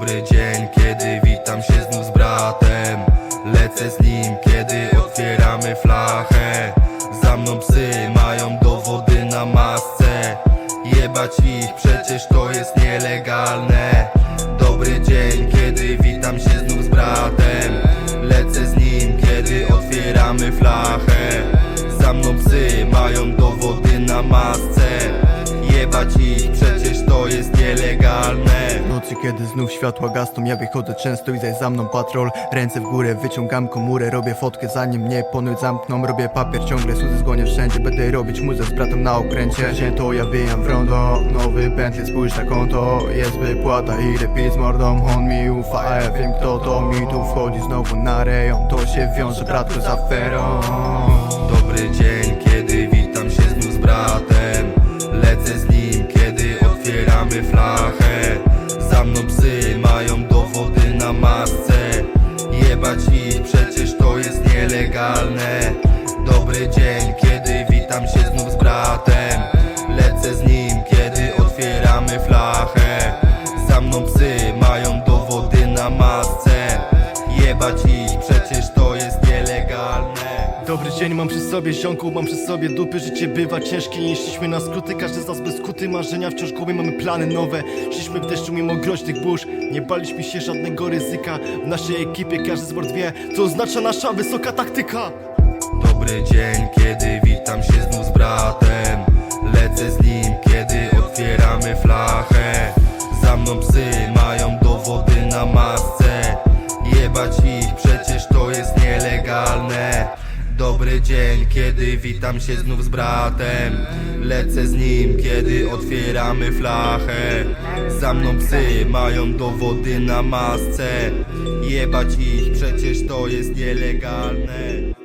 Dobry dzień, kiedy witam się znów z bratem. Lecę z nim, kiedy otwieramy flachę. Za mną psy mają dowody na masce. Jebać ich, przecież to jest nielegalne. Dobry dzień, kiedy witam się znów z bratem. Lecę z nim, kiedy otwieramy flachę. Za mną psy mają dowody na masce. Jebać ich, przecież to jest nielegalne nocy, kiedy znów światła gasną Ja wychodzę często i zaś za mną patrol. Ręce w górę, wyciągam komórę Robię fotkę zanim mnie ponoć zamkną. Robię papier, ciągle słuzy zgonię wszędzie Będę robić muzę z bratem na okręcie. Dzień to ja bijam w rondo Nowy Bentley, spójrz na konto. Jest wypłata i lepiej z mordą On mi ufa, a ja wiem kto to. Mi tu wchodzi znowu na rejon To się wiąże bratko z aferą. Dobry dzień, kiedy witam się znów z bratem. Lecę z nim, kiedy otwieramy flachę Za mną psy mają dowody na masce. Jebać ich, przecież to jest nielegalne. Dobry dzień, kiedy witam się znów z bratem. Lecę z nim, kiedy otwieramy flachę. Za mną psy mają dowody na masce. Jebać ich, przecież dzień, mam przy sobie ziomku, mam przy sobie dupy. Życie bywa ciężkie, nie szliśmy na skróty. Każdy z nas bez skuty, marzenia wciąż głowy Mamy plany nowe, szliśmy w deszczu mimo groźnych burz. Nie baliśmy się żadnego ryzyka. W naszej ekipie każdy sport wie Co oznacza nasza wysoka taktyka. Dobry dzień, kiedy witam się znów z bratem. Lecę z nim, kiedy otwieramy flachę. Za mną psy Dobry dzień, kiedy witam się znów z bratem. Lecę z nim, kiedy otwieramy flachę. Za mną psy mają dowody na masce. Jebać ich, przecież to jest nielegalne